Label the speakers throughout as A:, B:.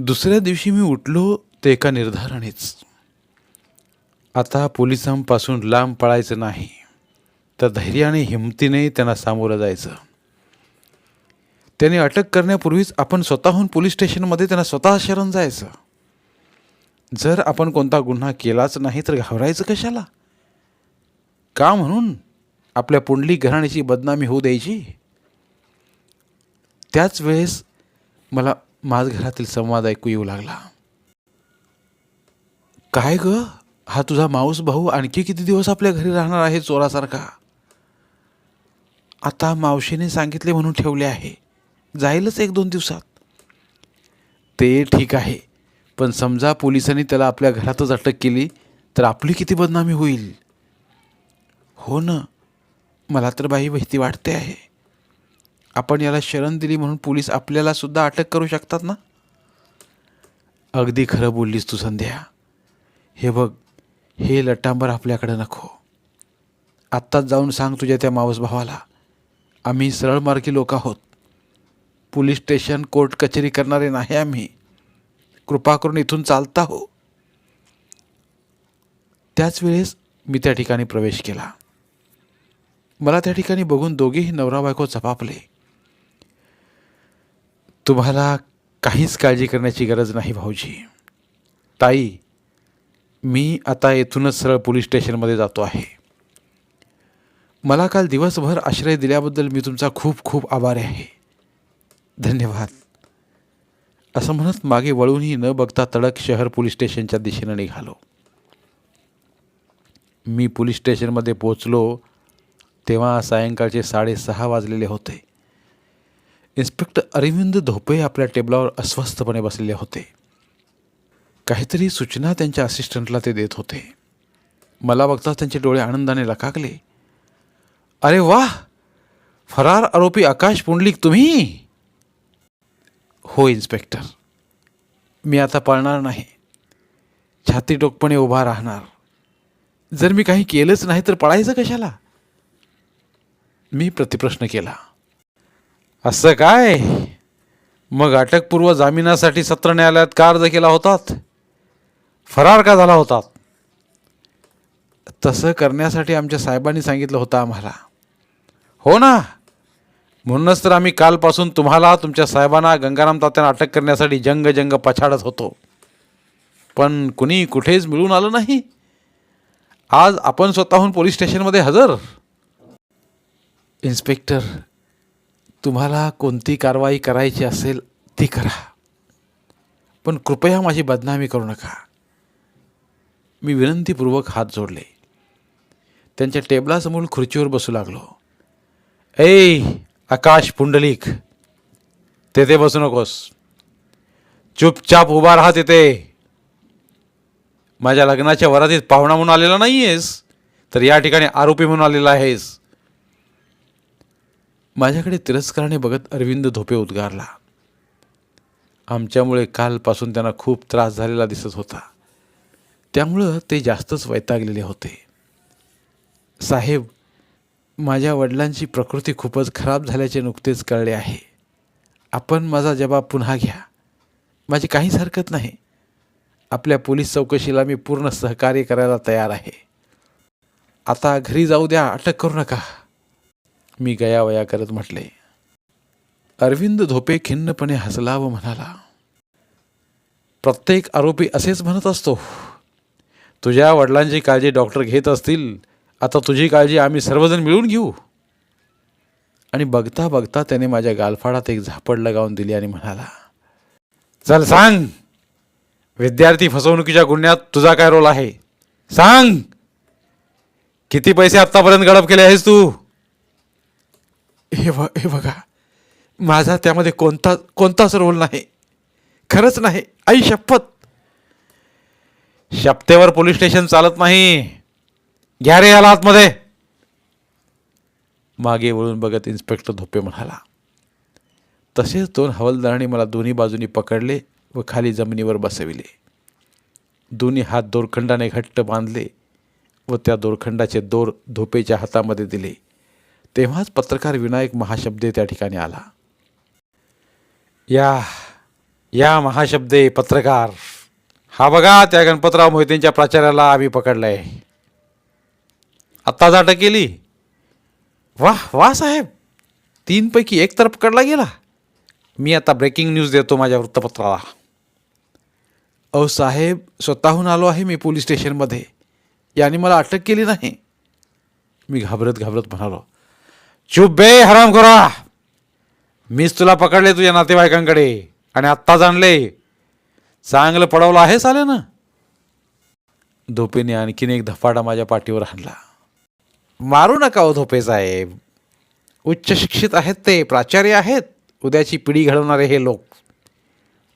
A: दुसऱ्या दिवशी मी उठलो ते एका निर्धारानेच आता पोलिसांपासून लांब पळायचं नाही तर धैर्याने हिमतीने त्यांना सामोरं जायचं. त्याने अटक करण्यापूर्वीच आपण स्वतःहून पोलीस स्टेशनमध्ये त्यांना स्वतः शरण जायचं. जर आपण कोणता गुन्हा केलाच नाही तर घाबरायचं कशाला? का म्हणून आपल्या पुंडली घराण्याची बदनामी होऊ द्यायची? त्याच वेळेस मला माझ घरातील संवाद ऐकू येऊ लागला. काय ग? हा तुझा माऊस भाऊ आणखी किती दिवस आपल्या घरी राहणार आहे चोरासारखा? आता मावशीने सांगितले म्हणून ठेवले आहे. जाईलच एक दोन दिवसात. ते ठीक आहे. पण समजा पोलिसांनी त्याला आपल्या घरातच अटक केली तर आपली किती बदनामी होईल? हो ना. मला तर बाई भीती वाटते आहे. आपण याला शरण दिली म्हणून पोलीस आपल्याला सुद्धा अटक करू शकतात ना? अगदी खरं बोललीस तू संध्या. हे बघ हे लटांबर आपल्याकडे नको. आत्ताच जाऊन सांग तुझ्या त्या मावस भावाला. आम्ही सरळ मार्गी लोक आहोत. पोलीस स्टेशन कोर्ट कचेरी करणारे नाही आम्ही. कृपा करून इथून चालता हो. त्याच वेळेस मी त्या ठिकाणी प्रवेश केला. मला त्या ठिकाणी बघून दोघेही नवरा बायको चपापले तुम्हाला काहीच काळजी करण्याची गरज नाही भाऊजी. ताई मी आता येथूनच सरळ पोलीस स्टेशनमध्ये जातो आहे. मला काल दिवसभर आश्रय दिल्याबद्दल मी तुमचा खूप खूप आभारी आहे. धन्यवाद. असं म्हणत मागे वळूनही न बघता तडक शहर पोलीस स्टेशनच्या दिशेनं निघालो. मी पोलीस स्टेशनमध्ये पोचलो तेव्हा सायंकाळचे साडेसहा वाजलेले होते. इन्स्पेक्टर अरविंद धोपे आपल्या टेबलावर अस्वस्थपणे बसलेले होते. काहीतरी सूचना त्यांच्या असिस्टंटला ते देत होते. मला बघताच त्यांचे डोळे आनंदाने लकाकले. अरे वा फरार आरोपी आकाश पुंडलिक तुम्ही? हो इन्स्पेक्टर. मी आता पळणार नाही. छाती टोकपणे उभा राहणार. जर मी काही केलंच नाही तर पळायचं कशाला? मी प्रतिप्रश्न केला. असं काय? मग अटकपूर्व जामिनासाठी सत्र न्यायालयात का अर्ज केला होतात? फरार का झाला होतात? तसं करण्यासाठी आमच्या साहेबांनी सांगितलं होतं आम्हाला. हो ना? म्हणूनच तर आम्ही कालपासून तुम्हाला तुमच्या साहेबांना गंगाराम तात्यांना अटक करण्यासाठी जंग जंग पछाडत होतो. पण कुणी कुठेच मिळून आलं नाही. आज आपण स्वतःहून पोलीस स्टेशनमध्ये हजर. इन्स्पेक्टर तुम्हाला कोणती कारवाई करायची असेल ती करा. पण कृपया माझी बदनामी करू नका. मी विनंतीपूर्वक हात जोडले. त्यांच्या टेबलासमोर खुर्चीवर बसू लागलो. ए आकाश पुंडलिक तेथे बसू नकोस. चुपचाप उभा राहा तिथे. माझ्या लग्नाच्या वरातीत पाहुणा म्हणून आलेला नाही आहेस तर या ठिकाणी आरोपी म्हणून आलेला आहेस. माझ्याकडे तिरस्काराने बघत अरविंद धोपे उद्गारला. आमच्यामुळे कालपासून त्यांना खूप त्रास झालेला दिसत होता. त्यामुळं ते जास्तच वैतागलेले होते. साहेब माझ्या वडिलांची प्रकृती खूपच खराब झाल्याचे नुकतेच कळले आहे. आपण माझा जबाब पुन्हा घ्या. माझी काहीच हरकत नाही. आपल्या पोलीस चौकशीला मी पूर्ण सहकार्य करायला तयार आहे. आता घरी जाऊ द्या अटक करू नका. मी गयावया करत म्हटले. अरविंद धोपे खिन्नपणे हसला व म्हणाला प्रत्येक आरोपी असेच म्हणत असतो. तुझ्या वडिलांची काळजी डॉक्टर घेत असतील आता तुझी काळजी आम्ही सर्वजण मिळून घेऊ. आणि बघता बघता त्याने माझ्या गालफाडात एक झापड लगावून दिली आणि म्हणाला चल सांग विद्यार्थी फसवणुकीच्या गुन्ह्यात तुझा काय रोल आहे? सांग किती पैसे आत्तापर्यंत गडप केले आहेस तू? हे ब हे बघा. माझा त्यामध्ये कोणता कोणताच रोल नाही. खरंच नाही. आई शपथ. शपथेवर पोलीस स्टेशन चालत नाही. घ्या रे याला आतमध्ये. मागे वळून बघत इन्स्पेक्टर धोपे म्हणाला तसेच दोन हवालदारांनी मला दोन्ही बाजूनी पकडले व खाली जमिनीवर बसविले. दोन्ही हात दोरखंडाने घट्ट बांधले व त्या दोरखंडाचे दोर धोपेच्या हातामध्ये दिले. तेव्हाच पत्रकार विनायक महाशब्दे त्या ठिकाणी आला. या या महाशब्दे पत्रकार हा बघा त्या गणपतराव मोहितेंच्या प्राचार्याला आम्ही पकडलंय. आत्ताच अटक केली. वाह वा साहेब. तीनपैकी एक तर पकडला गेला. मी आता ब्रेकिंग न्यूज देतो माझ्या वृत्तपत्राला. अहो साहेब स्वतःहून आलो आहे मी पोलीस स्टेशनमध्ये. याने मला अटक केली नाही. मी घाबरत घाबरत म्हणालो चुप बे हराम करा मीच तुला पकडले तुझ्या नातेवाईकांकडे. आणि आत्ताच आणले चांगलं पडवलं आहे चाले ना धोपेने आणखीन एक धफाडा माझ्या पाठीवर हाणला. मारू नका हो धोपे साहेब. उच्च शिक्षित आहेत ते प्राचार्य आहेत. उद्याची पिढी घडवणारे हे लोक.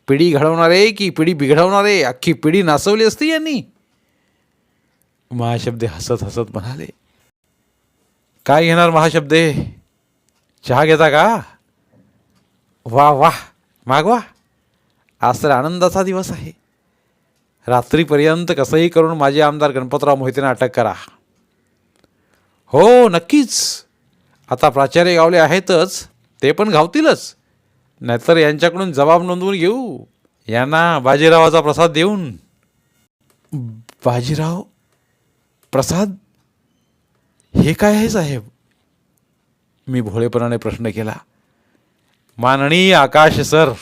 A: पिढी घडवणारे की पिढी बिघडवणारे अख्खी पिढी नाचवली असती यांनी. महाशब्दे हसत हसत म्हणाले. काय घेणार महाशब्दे? चहा घेता का? वा वा. मागवा. आज तर आनंदाचा दिवस आहे. रात्रीपर्यंत कसंही करून माझे आमदार गणपतराव मोहितेंना अटक करा. हो नक्कीच. आता प्राचार्य गावले आहेतच. ते पण गावतीलच नाहीतर यांच्याकडून जबाब नोंदवून घेऊ. यांना बाजीरावाचा प्रसाद देऊन. बाजीराव प्रसाद? हे काय आहे साहेब? मी भोळेपणाने प्रश्न केला. माननीय आकाश सर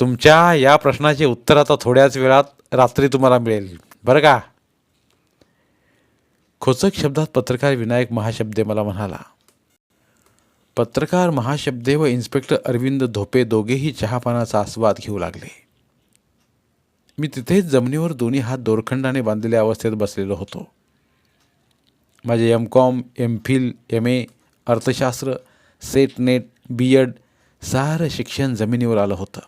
A: तुमच्या या प्रश्नाचे उत्तर आता थोड्याच वेळात रात्री तुम्हाला मिळेल. बरं का? खोचक शब्दात पत्रकार विनायक महाशब्दे मला म्हणाला पत्रकार महाशब्दे व इन्स्पेक्टर अरविंद धोपे दोघेही चहापानाचा आस्वाद घेऊ लागले. मी तिथेच जमिनीवर दोन्ही हात दोरखंडाने बांधलेल्या अवस्थेत बसलेलो होतो. माझे M Com M Phil M A अर्थशास्त्र सेट नेट बी एड सारं शिक्षण जमिनीवर आलं होतं.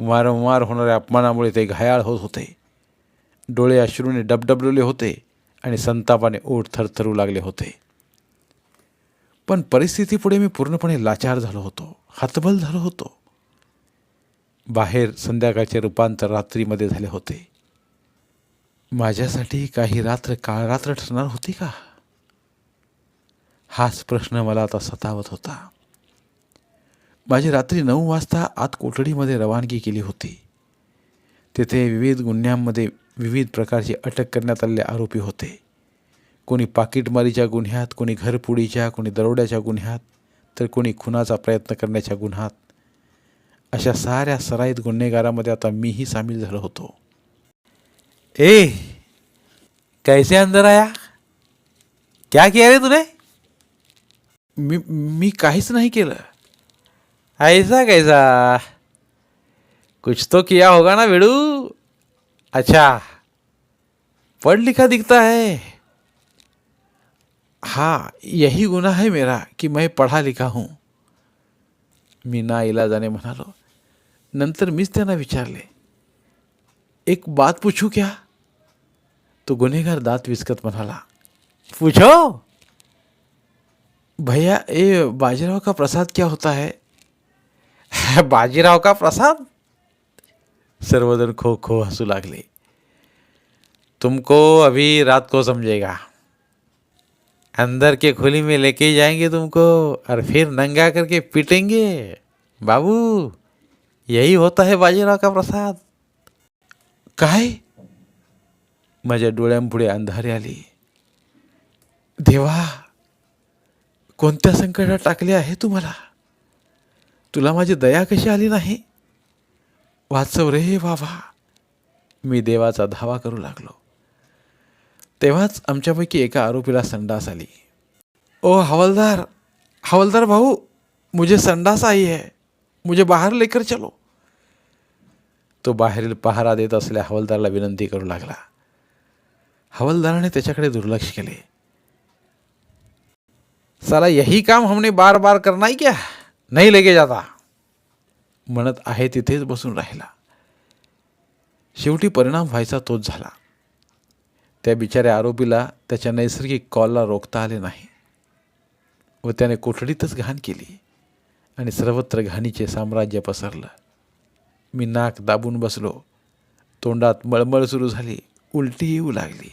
A: वारंवार होणाऱ्या अपमानामुळे ते घायाळ होत होते. डोळे अश्रूने डबडबलेले होते आणि संतापाने ओठ थरथरू लागले होते. पण परिस्थितीपुढे मी पूर्णपणे लाचार झालो होतो हतबल झालो होतो. बाहेर संध्याकाळचे रूपांतर रात्रीमध्ये झाले होते. माझ्यासाठी काही रात्र काळ रात्र ठरणार होती का? हाच प्रश्न मला आता सतावत होता. माझी रात्री नऊ वाजता आत कोठडीमध्ये रवानगी केली होती. तेथे विविध गुन्ह्यांमध्ये विविध प्रकारची अटक करण्यात आलेले आरोपी होते. कोणी पाकिटमारीच्या गुन्ह्यात कोणी घरपुडीच्या कोणी दरोड्याच्या गुन्ह्यात तर कोणी खुनाचा प्रयत्न करण्याच्या गुन्ह्यात. अशा साऱ्या सराईत गुन्हेगारामध्ये आता मीही सामील झालो होतो. ए कैसे अंदर आया? क्या किया रे तूने? मी मी काहीच नाही केलं. ऐसा कैसा? कुछ तो किया होगा ना बेड़ू अच्छा पढ़ लिखा दिखता है। हाँ यही गुना है मेरा कि मैं पढ़ा लिखा हूँ। मी ना इलाजाने म्हणालो नंतर मीच त्यांना विचारले एक बात पूछू क्या? तो गुन्हेगार दात विचकत म्हणाला, पूछो, भैया, ये बाजीराव का प्रसाद क्या होता है? बाजीराव का प्रसाद? सर्वजन खो खो हंसू लागले, तुमको अभी रात को समझेगा, अंदर के खुली में लेके जाएँगे तुमको, और फिर नंगा करके पीटेंगे, बाबू, यही होता है बाजीराव का प्रसाद। काय माझ्या डोळ्यांपुढे अंधारे आली. देवा कोणत्या संकटात टाकले आहे तुम्हाला तुला माझी दया कशी आली नाही? वाचव रे बाबा. मी देवाचा धावा करू लागलो. तेव्हाच आमच्यापैकी एका आरोपीला संडास आली. ओ हवलदार हवलदार भाऊ मुझे संडास आई है. मुझे बाहेर लेकर चलो. तो बाहेरील पहारा देत असलेल्या हवलदाराला विनंती करू लागला. हवलदाराने त्याच्याकडे दुर्लक्ष केले. साला यही काम हमने बार बार करना ही क्या? नाही लगे जाता. म्हणत आहे तिथेच बसून राहिला. शेवटी परिणाम व्हायचा तोच झाला. त्या बिचाऱ्या आरोपीला त्याच्या नैसर्गिक कॉलला रोखता आले नाही. व त्याने कोठडीतच घाण केली आणि सर्वत्र घाणीचे साम्राज्य पसरलं. मी नाक दाबून बसलो. तोंडात मळमळ सुरू झाली. उलटी येऊ लागली.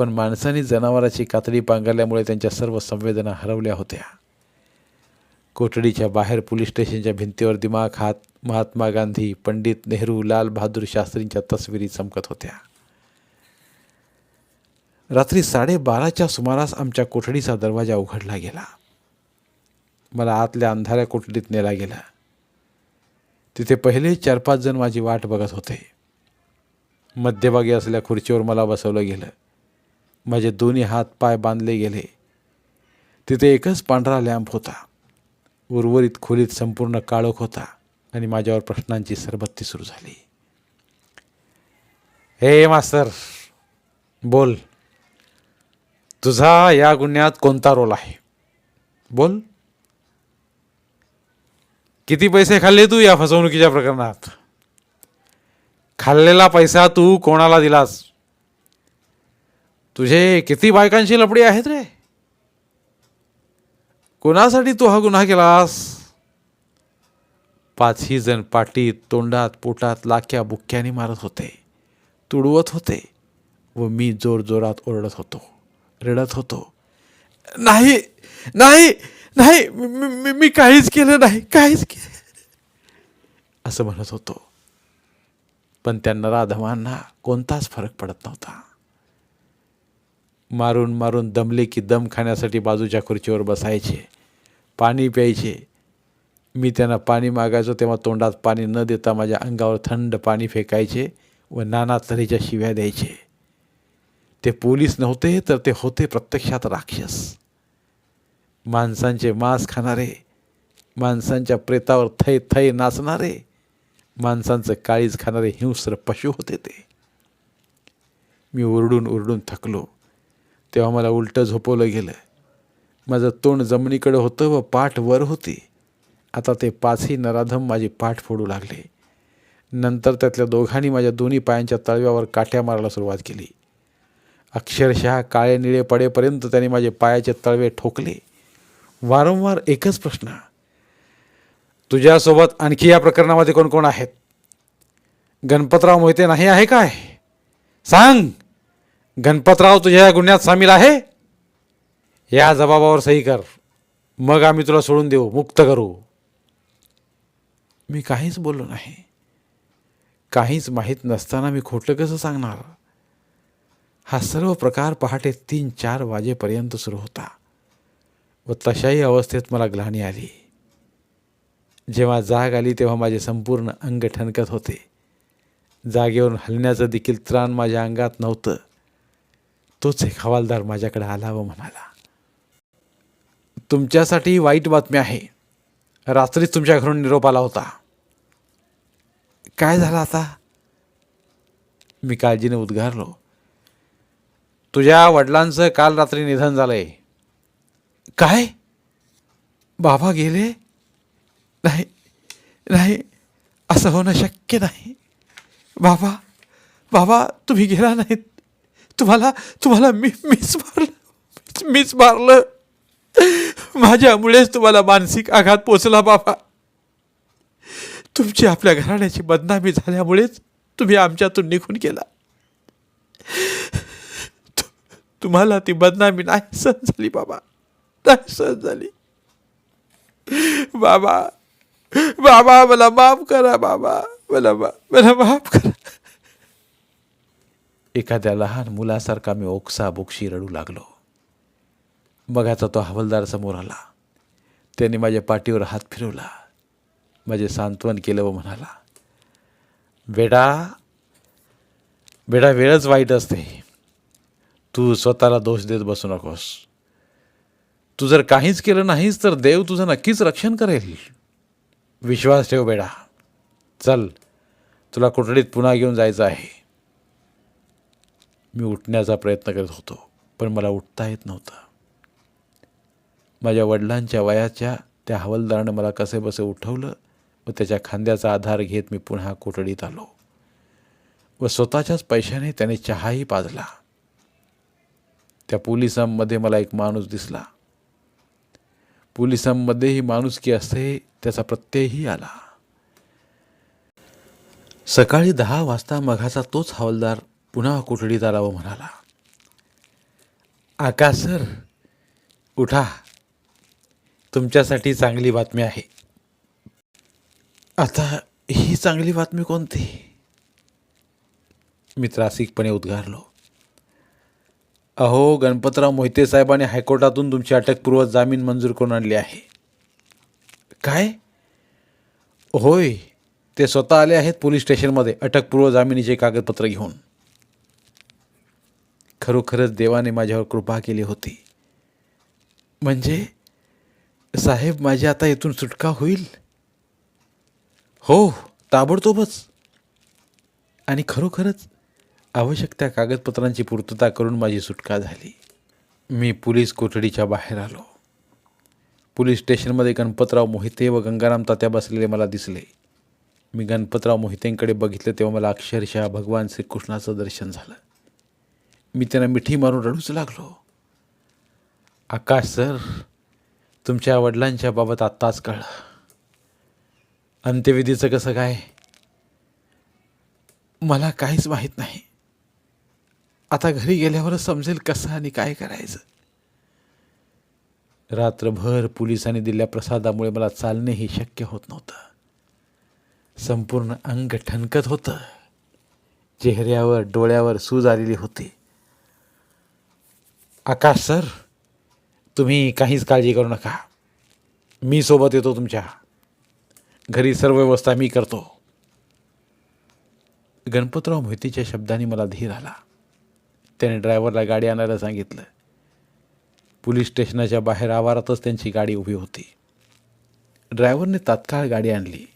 A: पण माणसाने जनावराची कातडी पांघरल्यामुळे त्यांच्या सर्व संवेदना हरवल्या होत्या. कोठडीच्या बाहेर पोलीस स्टेशनच्या भिंतीवर दिमाग हात महात्मा गांधी पंडित नेहरू लाल बहादूर शास्त्रींच्या तस्विरी चमकत होत्या. रात्री साडेबाराच्या सुमारास आमच्या कोठडीचा दरवाजा उघडला गेला. मला आतल्या अंधाऱ्या कोठडीत नेला गेला. तिथे पहिले चार पाच जण माझी वाट बघत होते. मध्यभागी असलेल्या खुर्चीवर मला बसवलं गेलं. माझे दोन्ही हात पाय बांधले गेले. तिथे एकच पांढरा लॅम्प होता. उर्वरित खोलीत संपूर्ण काळोख होता आणि माझ्यावर प्रश्नांची सरबत्ती सुरू झाली. हे मास्तर बोल. तुझा या गुन्ह्यात कोणता रोल आहे? बोल. किती पैसे खाल्ले तू या फसवणुकीच्या प्रकरणात? खाल्लेला पैसा तू कोणाला दिलास? तुझे किती बायकांची लपडी आहेत रे? कोणासाठी तू हा गुन्हा केलास? पाचही जण पाटीत तोंडात पोटात लाख्या बुक्क्याने मारत होते. तुडवत होते व मी जोर जोरात ओरडत होतो रडत होतो. नाही नाही नाही मी मी- मी काहीच केलं नाही काहीच केलं असं म्हणत होतो. पण त्या नराधमांना कोणताच फरक पडत नव्हता. मारून मारून दमले की दम खाण्यासाठी बाजूच्या खुर्चीवर बसायचे. पाणी प्यायचे. मी त्यांना पाणी मागायचो तेव्हा तोंडात पाणी न देता माझ्या अंगावर थंड पाणी फेकायचे व नाना तऱ्हेच्या शिव्या द्यायचे. ते पोलीस नव्हते तर ते होते प्रत्यक्षात राक्षस. माणसांचे मांस खाणारे माणसांच्या प्रेतावर थै थै नाचणारे माणसांचं काळीज खाणारे हिंस्र पशु होते ते. मी ओरडून ओरडून थकलो. तेव्हा मला उलटं झोपवलं गेलं माझं तोंड जमिनीकडं होतं व पाठ वर होती. आता ते पाचही नराधम माझी पाठ फोडू लागले. नंतर त्यातल्या दोघांनी माझ्या दोन्ही पायांच्या तळव्यावर काठ्या मारायला सुरुवात केली. अक्षरशः काळे निळे पडेपर्यंत त्यांनी माझे पायाचे तळवे ठोकले. वारंवार एकच प्रश्न. तुझ्यासोबत आणखी या प्रकरणामध्ये कोण कोण आहेत? गणपतराव मोहिते नाही आहे काय? सांग! गणपतराव तुझ्या या गुन्ह्यात सामील आहे? या जबाबावर सही कर. मग आम्ही तुला सोडून देऊ. मुक्त करू. मी काहीच बोललो नाही. काहीच माहीत नसताना मी खोटं कसं सांगणार? हा सर्व प्रकार पहाटे तीन चार वाजेपर्यंत सुरू होता. व तशाही अवस्थेत मला ग्लानी आली. जेव्हा जाग आली तेव्हा माझे संपूर्ण अंग ठणकत होते. जागेवरून हलण्याचं देखील त्राण माझ्या अंगात नव्हतं. तोच एक हवालदार माझ्याकडे आला व म्हणाला तुमच्यासाठी वाईट बातमी आहे. रात्रीच तुमच्या घरून निरोप आला होता. काय झालं आता? मी काळजीने उद्गारलो. तुझ्या वडिलांचं काल रात्री निधन झालंय. काय? बाबा गेले? नाही नाही असं होणं शक्य नाही. बाबा बाबा तुम्ही गेला नाहीत. तुम्हाला तुम्हाला मी मीच मारलं. मीच मारलं. माझ्यामुळेच तुम्हाला मानसिक आघात पोचला बाबा. तुमची आपल्या घराण्याची बदनामी झाल्यामुळेच तुम्ही आमच्यातून निघून गेला. तु- तुम्हाला ती बदनामी नाही सहन झाली बाबा. नाही सहन झाली. बाबा बाबा मला माफ करा बाबा. मला मा- मला माफ करा. एखाद्या लहान मुलासारखा मी ओक्सा बोक्षी रडू लागलो. मग तो हवालदार समोर आला. त्याने माझ्या पाठीवर हात फिरवला. माझे सांत्वन केलं व म्हणाला बेडा बेडा वेळच वाईट असते. तू स्वतःला दोष देत बसू नकोस. तू जर काहीच केलं नाहीस तर देव तुझं नक्कीच रक्षण करेल. विश्वास ठेव बेडा चल तुला कोठडीत पुन्हा घेऊन जायचं आहे. मी उठण्याचा प्रयत्न करत होतो पण मला उठता येत नव्हतं. माझ्या वडिलांच्या वयाच्या त्या हवालदारानं मला कसे बसे उठवलं व व त्याच्या खांद्याचा आधार घेत मी पुन्हा कोठडीत आलो व स्वतःच्याच पैशाने त्याने चहाही पाजला. त्या पोलिसांमध्ये मला एक माणूस दिसला. पोलिसांमध्येही माणुसकी असते त्याचा प्रत्ययही आला. सकाळी दहा वाजता मघाचा तोच हवालदार पुन्हा कोठडीत आला व म्हणाला? आका सर उठा. तुमच्यासाठी चांगली बातमी आहे. आता ही चांगली बातमी कोणती? मी त्रासिकपणे उद्गारलो. अहो गणपतराव मोहिते साहेबांनी हायकोर्टातून तुमची अटकपूर्व जामीन मंजूर करून आणली आहे. काय? होय ते स्वतः आले आहेत पोलीस स्टेशनमध्ये अटकपूर्व जामिनीचे कागदपत्र घेऊन. खरोखरच देवाने माझ्यावर कृपा केली होती. म्हणजे साहेब माझी आता इथून सुटका होईल? हो ताबडतोबच. आणि खरोखरच आवश्यक त्या कागदपत्रांची पूर्तता करून माझी सुटका झाली. मी पोलीस कोठडीच्या बाहेर आलो. पोलीस स्टेशनमध्ये गणपतराव मोहिते व गंगाराम तात्या बसलेले मला दिसले. मी गणपतराव मोहितेंकडे बघितलं तेव्हा मला अक्षरशः भगवान श्रीकृष्णाचं दर्शन झालं. मी त्यांना मिठी मारून रडूच लागलो. आकाश सर तुमच्या वडिलांच्या बाबत आत्ताच कळलं. अंत्यविधीचं कसं काय? मला काहीच माहीत नाही. आता घरी गेल्यावरच समजेल कसं आणि काय करायचं. रात्रभर पोलिसांनी दिलेल्या प्रसादामुळे मला चालणेही शक्य होत नव्हतं. संपूर्ण अंग ठणकत होतं. चेहऱ्यावर डोळ्यावर सूज आलेली होती. आकाश सर तुम्ही काहीच काळजी करू नका. मी सोबत येतो तुमच्या. घरी सर्व व्यवस्था मी करतो. गणपतराव मोहितीच्या शब्दाने मला धीर आला. त्याने ड्रायव्हरला गाडी आणायला सांगितलं. पोलीस स्टेशनाच्या बाहेर आवारातच त्यांची गाडी उभी होती. ड्रायव्हरने तात्काळ गाडी आणली.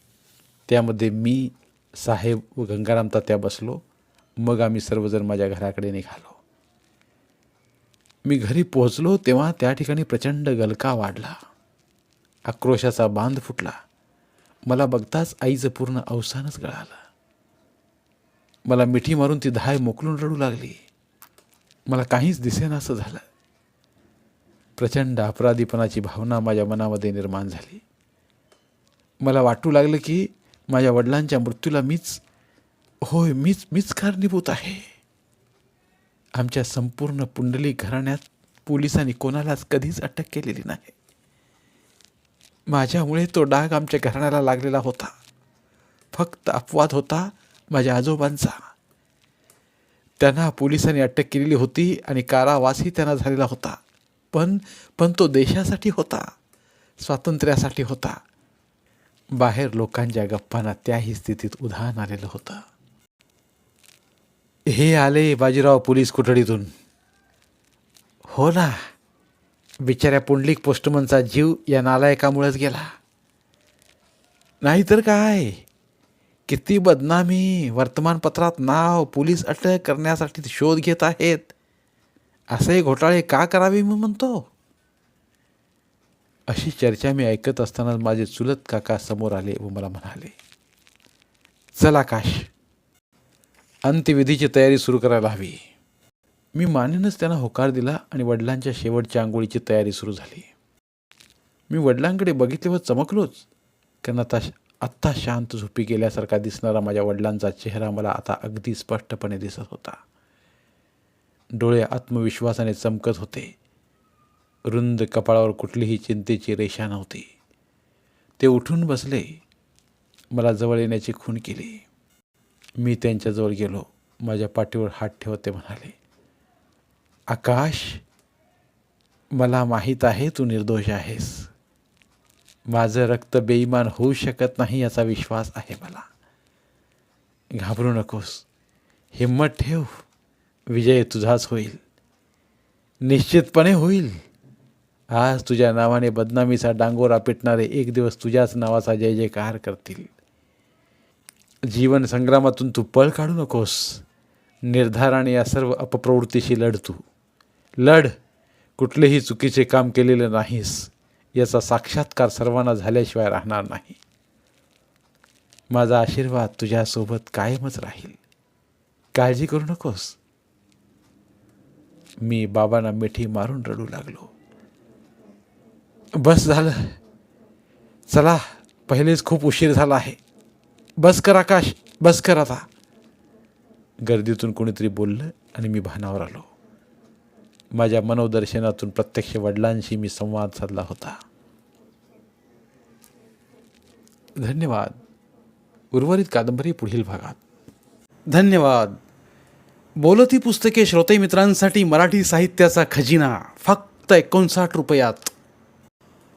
A: त्यामध्ये मी साहेब व गंगाराम तात्या बसलो. मग आम्ही सर्वजण माझ्या घराकडे निघालो. मी घरी पोहोचलो तेव्हा त्या ठिकाणी प्रचंड गलका वाढला. आक्रोशाचा बांध फुटला. मला बघताच आईचं पूर्ण अवसानच गळालं. मला मिठी मारून ती धाय मोकलून रडू लागली. मला काहीच दिसेनासं झालं. प्रचंड अपराधीपणाची भावना माझ्या मनामध्ये निर्माण झाली. मला वाटू लागलं की माझ्या वडिलांच्या मृत्यूला मीच होय मीच मीच कारणीभूत आहे. आमच्या संपूर्ण पुंडली घराण्यात पोलिसांनी कोणालाच कधीच अटक केलेली नाही. माझ्यामुळे तो डाग आमच्या घराण्याला लागलेला होता. फक्त अपवाद होता माझ्या आजोबांचा. त्यांना पोलिसांनी अटक केलेली होती आणि कारावासही त्यांना झालेला होता. पण पण तो देशासाठी होता स्वातंत्र्यासाठी होता. बाहेर लोकांच्या गप्पांना त्याही स्थितीत उधाण आलेलं होतं. हे आले बाजीराव पोलीस कोठडीतून? हो ना. बिचाऱ्या पुंडलिक पोस्टमनचा जीव या नालायकामुळेच गेला. नाहीतर काय? किती बदनामी. वर्तमानपत्रात नाव पोलीस अटक करण्यासाठी शोध घेत आहेत. असे घोटाळे का करावे मी म्हणतो? अशी चर्चा मी ऐकत असताना माझे चुलत काका समोर आले व मला म्हणाले चल आकाश अंत्यविधीची तयारी सुरू करायला हवी. मी मानेनच त्यांना होकार दिला आणि वडिलांच्या शेवटच्या आंघोळीची तयारी सुरू झाली. मी वडिलांकडे बघितले व चमकलोच. कारण आता आत्ता शांत झोपी गेल्यासारखा दिसणारा माझ्या वडिलांचा चेहरा मला आता अगदी स्पष्टपणे दिसत होता. डोळे आत्मविश्वासाने चमकत होते. रुंद कपाळावर कुठलीही चिंतेची रेषा नव्हती. ते उठून बसले. मला जवळ येण्याची खून केली. मी त्यांच्याजवळ गेलो. माझ्या पाठीवर हात ठेवत ते म्हणाले आकाश मला माहीत आहे तू निर्दोष आहेस. माझं रक्त बेईमान होऊ शकत नाही याचा विश्वास आहे मला. घाबरू नकोस. हिंमत ठेव. विजय तुझाच होईल. निश्चितपणे होईल. आज तुझ्या नावाने बदनामीचा डांगोरा पेटणारे एक दिवस तुझ्याच नावाचा जय जयकार करतील. जीवन संग्रामातून तू पळ काढू नकोस. निर्धाराने या सर्व अपप्रवृत्तीशी लढ तू. लढ. कुठलेही चुकीचे काम केलेलं नाहीस. याचा साक्षात्कार सर्वांना झाल्याशिवाय राहणार नाही. माझा आशीर्वाद तुझ्यासोबत कायमच राहील. काळजी करू नकोस. मी बाबांना मिठी मारून रडू लागलो. बस झालं. चला पहिलेच खूप उशीर झाला आहे. बस कर आकाश बस कर आता. गर्दीतून कोणीतरी बोललं आणि मी भानावर आलो. माझ्या मनोदर्शनातून प्रत्यक्ष वडिलांशी मी संवाद साधला होता. धन्यवाद. उर्वरित कादंबरी पुढील भागात. धन्यवाद. बोलती पुस्तके श्रोते मित्रांसाठी मराठी साहित्याचा खजिना फक्त एकोणसाठ रुपयात.